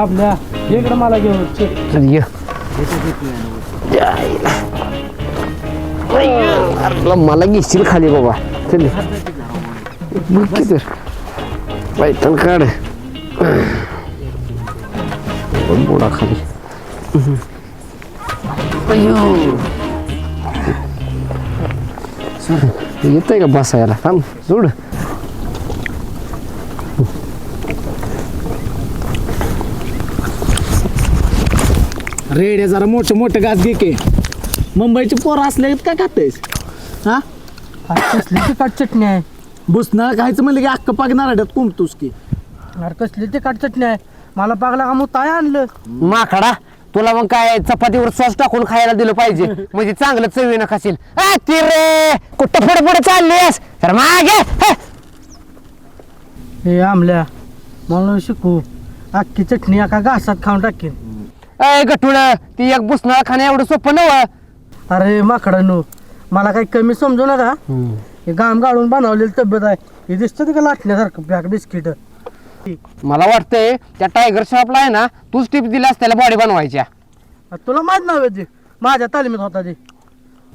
आपल्या इकडे मला घेऊन चे. चल ये जायला. अरे मला घेशील खाली बाबा चल बघ की तर पायथन काढ बघ बुडा खाली अयो येतंय का बसायला थांब जोड रेड्या जरा मोठं मोठं घास घे की. मुंबईची पोरं असले काय खातेस? हा? अरे कसली तिखट चटणी आहे? भुसनाळ खायचं म्हणलं की अक्क पाक नारड्यात कुंपतोस की. अरे कसली तिखट चटणी आहे? मला पागला का मग काय आणलं. माकडा तुला मग काय चपातीवर सॉस टाकून खायला दिलं पाहिजे? म्हणजे चांगलं चवीनं खाशील. आ, ती रे! कुठं पुढे पुढे चाललीस तर मागे हे. हे आमल्या मला शिकू. अख्खी चटणी एका घासात खाऊन टाकेन. अय ती एक बुसनाळ खाणं एवढं सोपं नव अरे माकडांनो मला काही कमी समजू नका. हे घाम गाळून बनवलेली तब्येत आहे. हे दिसतं का लाटण्यासारखं पॅक बिस्किट मला वाटतंय त्या टायगर शॉपला आहे ना तूच टिप्स दिलास त्याला बॉडी बनवायच्या तुला माहीत नव्हे ते. माझ्या तालमीत होता ते.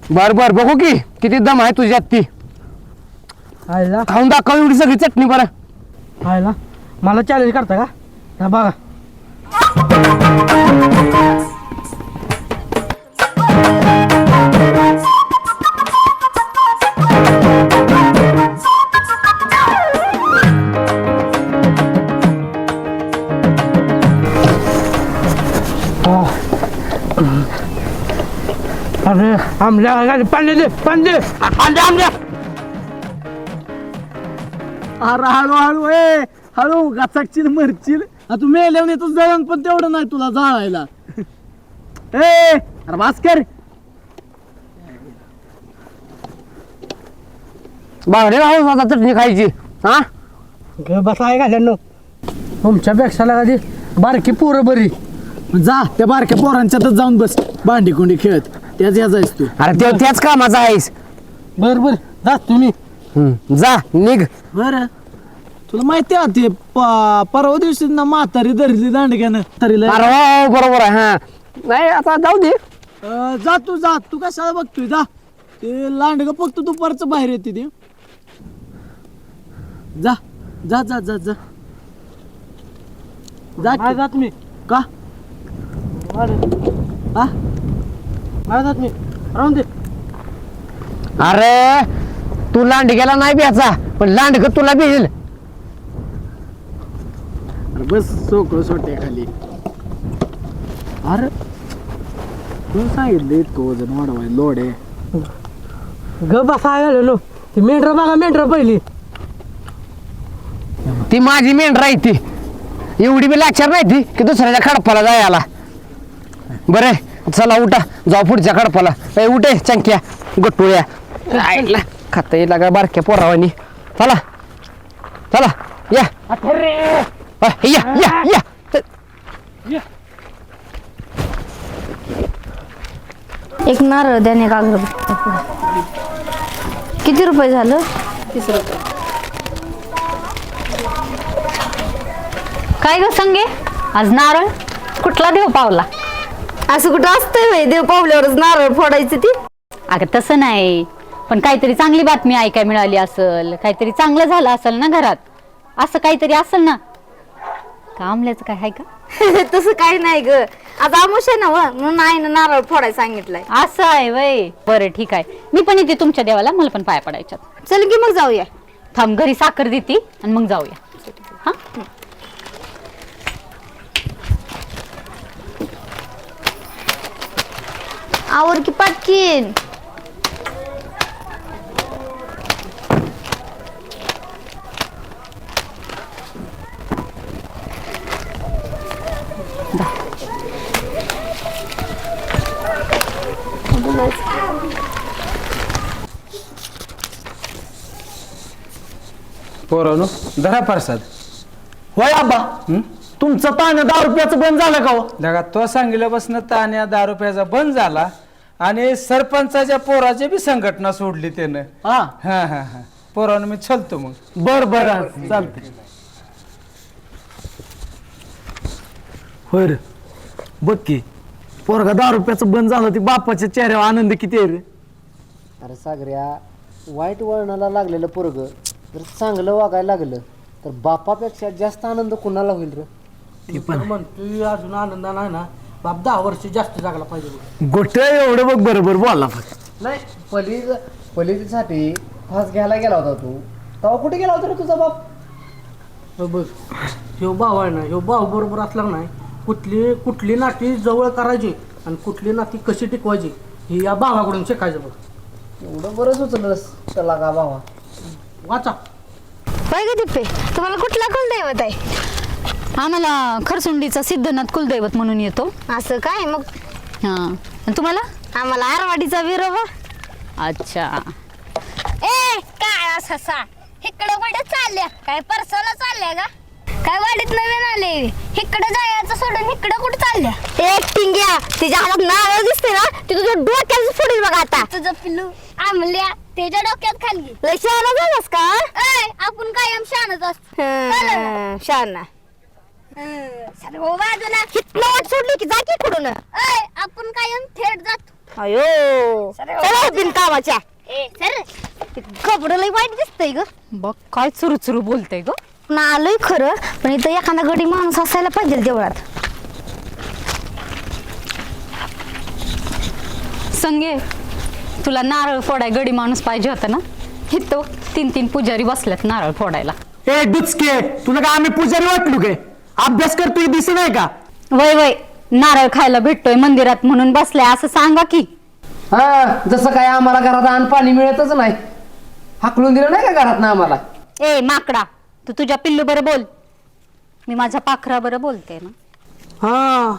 बर बर बघू की किती दम आहे तुझ्यात ती. आयला. खाऊन दाखव एवढी सगळी चटणी बरं. आयला. मला चॅलेंज करता का? हा बघा. अरे आमल्या पाणी दे पाणी दे आमल्या आमल्या अरे हळू हळू ए हळू गाचाकशील मरशील आ, तू मेल्यावर येतो जळण पण तेवढं नाही तुला जाळायला. ए अरे भास्कर राहून स्वतः चटणी खायची. हा? ग बसा आहे घाल्यानो तुमच्यापेक्षा कधी बारकी पोरं बरी. जा त्या बारक्या पोरांच्यातच जाऊन बस. भांडी कुंडी खेळत. त्याच याचायस तू. अरे ते त्याच कामाचा आहेस. बर बर. जा तुम्ही. हम्म, जा निघ. बर. तुला माहिती आहे ते प- परवा दिवशी ना म्हातारी धरली दांडग्यानं. तरीला अरे हो, बरोबर आहे हा. नाही आता जाऊ दे. जा तू जा. तू कशाला बघतोय? जा. ते लांडग फक्त दुपारचं बाहेर येते ते. जा जा जा जा जा. जा काय की. जात मी. का? हा काय जात मी. राहून दे. अरे तू लांडग्याला नाही ब्याचा पण लांडग तुला अरे बस सोकळ सोट्या खाली. अरे तू सांगितलं इतकं वजन वाढवाय लोड आहे. ग बसा आहे घाल्यानो ती मेंढर बघा मेंढर पहिली. ती माझी मेंढर आहे ती. एवढी बी लाचार नाही ती की दुसऱ्याच्या खडपाला जायला. बरे चला उठा जाऊ पुढच्या खडपाला. ए उठे चंक्या गट्टुळ्या आईला खाता येईल का बारक्या पोरावानी. चला चला या. अ, या या या एक नारळ द्याने कागद किती रुपये झालं? तीस रुपये. काय ग संगे? आज नारळ? कुठला देव पावला? असं कुठं असतंय बाई देव पावल्यावरच नारळ फोडायचं ती. अगं तसं नाही. पण काहीतरी चांगली बातमी ऐकाय मिळाली असल काहीतरी चांगलं झालं असेल ना घरात? असं काहीतरी असेल ना? कामल्याचं काय आहे का? तसं काही नाही ग. आता आमुष आहे ना व, म्हणून आईनं नारळ फोडायला सांगितलंय. असं आहे वय. बरं ठीक आहे. मी पण येते तुमच्या देवाला मला पण पाया पडायच्यात. चल की मग जाऊया. थांब घरी साखर देते आणि मग जाऊया. हा? आवर की पाटकीन. पोरानो धरा प्रसाद. होय आबा. तुमचं ताण दहा रुपयाचं बंद झालं का हो? लगा तो सांगितल्यापासून ताण्या दहा रुपयाचा बंद झाला आणि सरपंचाच्या पोराची बी संघटना सोडली त्यानं. हा. हा हा हा. पोरानं मी चलतो मग. बर बर. चालतंय. होय रे. बघ की पोरगा दहा रुपयाचं बंद झालं ती बापाच्या चेहऱ्यावर आनंद किती आहे रे. अरे सागऱ्या वाईट वळणाला लागलेलं पोरग जर चांगलं वागायला लागलं तर बापापेक्षा जास्त आनंद कुणाला होईल रे? ती पण आहे. म्हणतोय अजून आनंद नाही ना. बाप दहा वर्ष जास्त जागला पाहिजे बघ. गोष्ट एवढं बघ बरोबर बोलला फक्त. नाही पलीज पलीसाठी फास घ्यायला गेला होता तू. तेव्हा कुठे गेला होता रे तुझा बाप? हो बघ ह्यो भाऊ आहे ना ह्यो भाऊ बरोबर असला नाही कुठली कुठली नाती जवळ करायची आणि कुठली नाती कशी टिकवायची हे या भावाकडून शिकायचं बघ. एवढं बरं सुचलंस त्याला का भावा. वाचा. ग दिप्पे तुम्हाला कुठला कुलदैवत आहे? आम्हाला खरसुंडीचा सिद्धनाथ कुलदैवत म्हणून येतो. असं काय मग? हां. आणि तुम्हाला? आम्हाला आरवाडीचा विरोबा अच्छा. ए काय असं सा? इकडे कुठे चालल्या. काय परसाला चालल्या का? काय वाडीत नवीन आले? इकडे जायचं सोडून इकडे कुठे चालल्या? ए टिंग्या तिच्या हातात नारळ दिसते ना ती तुझ्या डोक्यात फोडील बघा आता. तुझं पिल्लू आमल्या. त्याच्या डोक्यात खाली लय शहाणा झालास का? ए आपण कायम शानच असतो. ना? हं, शहाणा. हं, सर हो बाजूला. हितनं वाट सोडली की जा की कुठून ए आपण कायम थेट जातो. अयो चला बिनकामाच्या ए सर. कपड लय वाईट दिसतंय ग. बघ काय चुरू चुरू बोलते ग. पण आलोय खरं पण इथं एखादा गडी माणूस असायला पाहिजे देवळात. संगे तुला नारळ फोडाय गडी माणूस पाहिजे होता ना? इथं तीन तीन पुजारी बसल्यात नारळ फोडायला. ए डुचके तुला का आम्ही पुजारी वाटलो काय? अभ्यास करतोय दिसत नाही का? वय वय नारळ खायला भेटतोय मंदिरात म्हणून बसलाय असं सांगा की. हा जसं काय आम्हाला घरात अन्न पाणी मिळतच नाही. हाकलून दिलं नाही का घरात ना आम्हाला? ए माकडा तू तुझ्या पिल्लू बरं बोल. मी माझ्या पाखरा बरं बोलते ना. हा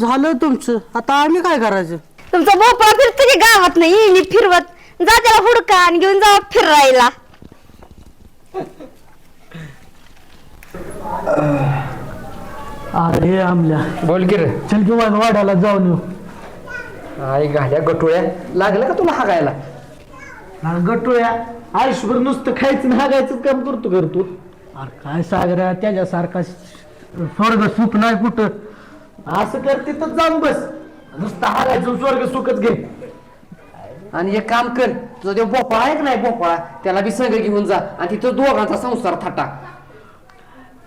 झालं तुमचं. आता आम्ही काय करायचं? तुमचा भोपळा फिरतो की गावात नाही मी फिरवत. जा त्याला हुडका आणि घेऊन जा फिरायला. अरे आमल्या. बोल की रे. चल किंवा वाड्याला जाऊन येऊ. आई घाल्या गटोळ्या. लागलं का तुला हागायला? गटोया आयुष्यभर नुसतं खायचं आणि हागायचं काम करतो करतो अरे काय सागऱ्या त्याच्यासारखा स्वर्ग सुख नाही कुठं. असं करते तर जाऊन बस. नुसतं हागायचं स्वर्ग सुखच घे. आणि एक काम कर तुझा तो भोपळा आहे का नाही भोपळा त्याला बी संग घेऊन जा आणि तिथं दोघांचा संसार थाटा.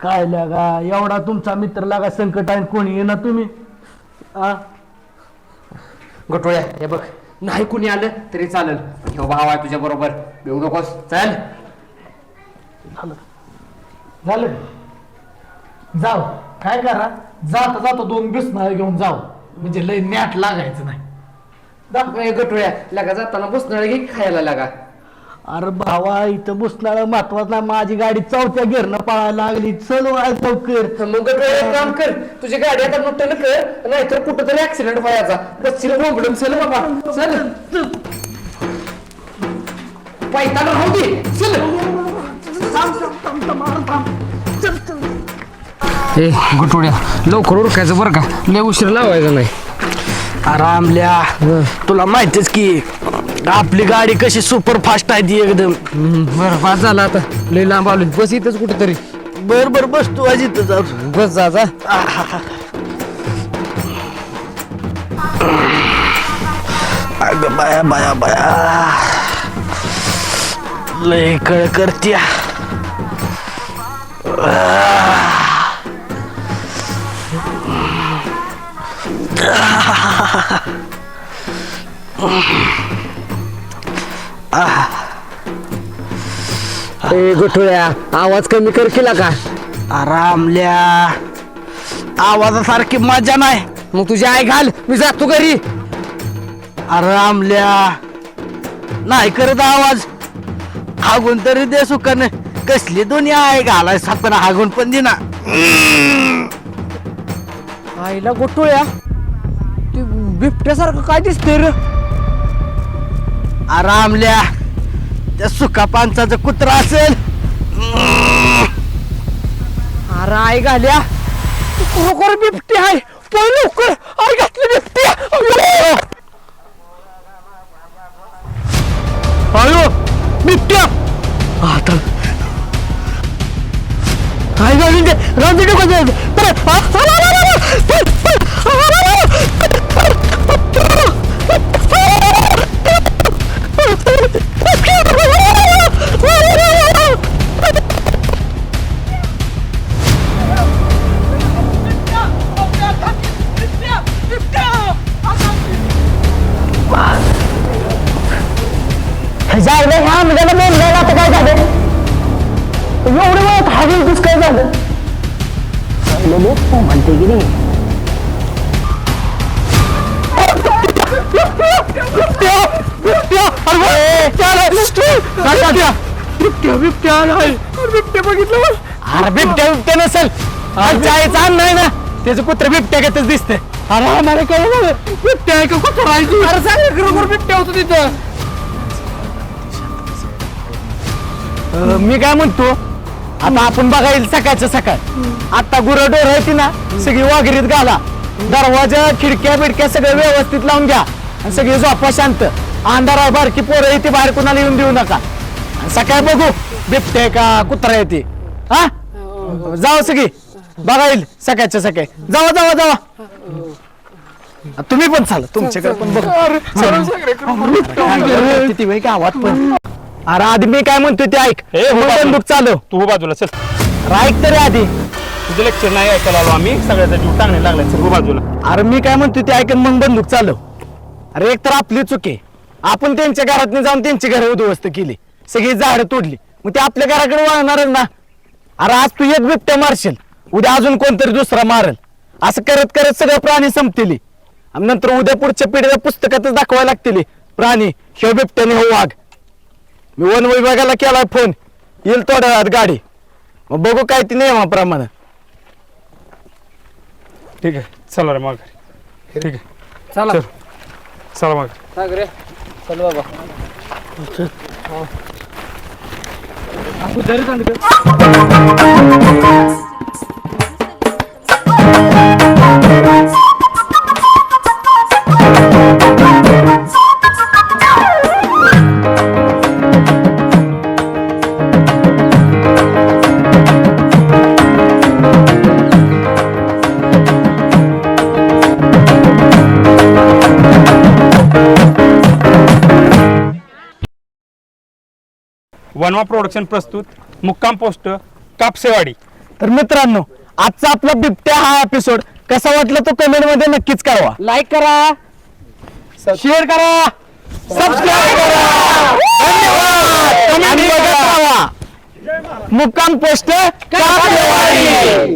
काय लागा? एवढा तुमचा मित्र लागा संकट आहे कोणी येणार तुम्ही? आ? गटोळ्या हे बघ नाही कुणी आलं तरी चालेल. ह्यो भाव आहे तुझ्या बरोबर. येऊ नकोस. चल. झालं. जाऊ. काय करा? जाता जाता दोन बिसनाळ घेऊन जाऊ. म्हणजे लय नॅट लागायचं नाही. ए, गटोळ्या लागा जाताना बसणार घे खायला लागा. अरे भावा इथं बसणारा महत्वाचं माझी गाडी चौथ्या घेरणं पळायला लागली. चल वाय लवकर. मग गटोळ्या एक काम कर. तुझी गाडी आता मोठं कर नाहीतर कुठं तरी ऍक्सिडेंट व्हायचा. बसशील बोंबडून चल बाबा. चल. पायताना राहू दे. चल. ए गुटुड्या लवकर उरकायचं बरं का. लय उशीर लावायचा नाही. आरामल्या तुला माहितीच की आपली गाडी कशी सुपर फास्ट आहे ती एकदम. बरं पास झाला आता. लय लांब आलो. बस इथंच कुठेतरी. बर बर बस तू आज इथं जाऊ बस जा जा. अगं बाया बाया बाया. लय कळ करत्या. ए गुटुळ्या आवाज कमी कर केला का? आरामल्या आवाजासारखी मजा नाही. मग तुझी आई घाल मी जातो घरी. आरामल्या नाही करत आवाज. हागून तरी दे सुखाने कसली दुनिया आहे घालाय सापन हागून पण दिना. आईला गुटुळ्या बिबट्यासारखं काय दिसतंय रे? आरामल्या त्या सुका पांचाचं कुत्रा असेल. अरे आई घाल्या खरोखर बिबटी आहे. पण लवकर. आई घातली बिबटी. अयो! बिबट्या! आता काय झालं ते राहून डोकं जाऊ. परत, चांगलं लोक म्हणते की नाही अरे बिबट्या बिबट्या नसेल. जायचं अन्न नाही ना. त्याचं कुत्र बिबट्या घेतच दिसतंय. अरे आम्हाला काय बिबट्या आहे का? कुत्र आहे अरे सांग खरोखर बिबट्या होतो तिथं. अं, मी काय म्हणतो? आता आपण बघा येईल सकाळचं सकाळ. आता गुरं डोर होती ना सगळी वाघरीत घाला. दरवाजा खिडक्या बिडक्या सगळं व्यवस्थित लावून घ्या. आणि सगळी झोपा शांत. अंधार बारकी पोरं येते बाहेर कुणाला येऊन देऊ नका. सकाळ बघू बिबटे का कुत्रा येते हा? जावा सगळी. बघा येईल सकाळच्या सकाळी. जावा जावा जावा. तुम्ही पण चाल तुमच्याकडे पण बघ. किती वेळ गावात पण. अरे आधी मी काय म्हणतोय ते ऐक. मग बंदूक चालव तू बाजूला चल. अरे ऐक तरी आधी. तुझं लेक्चर नाही ऐकायला आलो आम्ही. सगळ्याचा जीव टांगणे लागला चल हो बाजूला. अरे मी काय म्हणतोय ते ऐकून मग बंदूक चालव. अरे एक तर आपली चुकी आहे. आपण त्यांच्या घरात जाऊन त्यांची घरं उद्ध्वस्त केली. सगळी झाडं तोडली. मग ते आपल्या घराकडे वळणारच ना? अरे आज तू एक बिबट्या मारशील. उद्या अजून कोणतरी दुसरा मारल. असं करत करत सगळे प्राणी संपतील. आणि नंतर उद्या पुढच्या पिढीला पुस्तकातच दाखवायला लागतील. प्राणी ह्यो बिबट्याने हो वाघ. मी वन विभागाला केलाय फोन. येईल थोड्या वेळात गाडी. मग बघू काय ती नियमाप्रमाणे. ठीक आहे. चला रे मग ठीक आहे. चला. चल. चला मग चल बाबा. आपण घरी सांगितलं वनवा प्रोडक्शन प्रस्तुत मुक्काम पोस्ट कापसेवाडी. तर मित्रांनो आजचा आपला बिबट्या हा एपिसोड कसा वाटला तो कमेंटमध्ये नक्कीच कळवा. लाईक करा. शेअर करा. सबस्क्राईब करा. धन्यवाद. आणि बघत राहा. मुक्काम पोस्ट कापलेवाडी.